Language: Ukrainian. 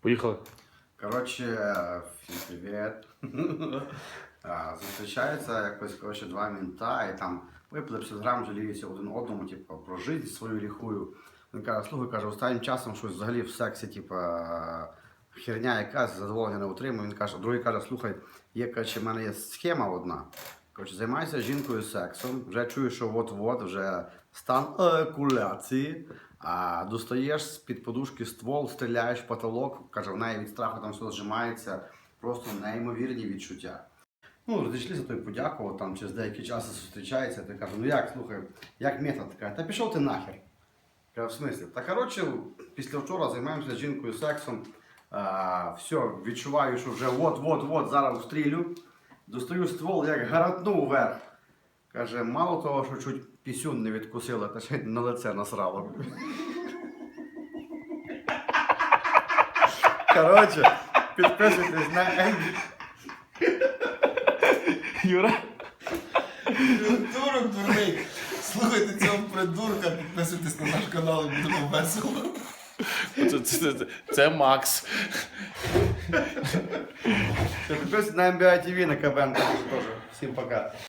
Поїхали. Коротше, всім привіт. Зустрічаються якось коротше, два мінта і там випили 50 грам жаліються один одному, типу, про життя свою ліхую. Він каже, слухай, каже, останнім часом щось взагалі в сексі, типу, херня якась, задоволення не отримую. Він каже, другий каже, слухай, є, коротше, в мене є схема одна. Коротше, займайся жінкою сексом, вже чую, що от-от вже стан екуляції, а достаєш з-під подушки ствол, стріляєш в потолок, каже, в неї від страху там все зжимається, просто неймовірні відчуття. Ну, розійшлися, той подякував, там через деякий час зустрічається, ти каже, ну як, слухай, як метод така, та пішов ти нахер. Кажу, в смислі? Та коротше, після вчора займаємося жінкою сексом. А, все, відчуваю, що вже от-от-от зараз встрілю. Достаю ствол, як гаратну вверх. Каже, мало того, що чуть пісюн не відкусила, та ще й на лице насрало. Коротше, підписуйтесь на Енді. Юра. Придурок дурний. Слухайте цього придурка, підписуйтесь на наш канал і будемо весело. Це, це, це, це Макс. Підписуйтесь на MBA TV на КВН, теж. Всім пока.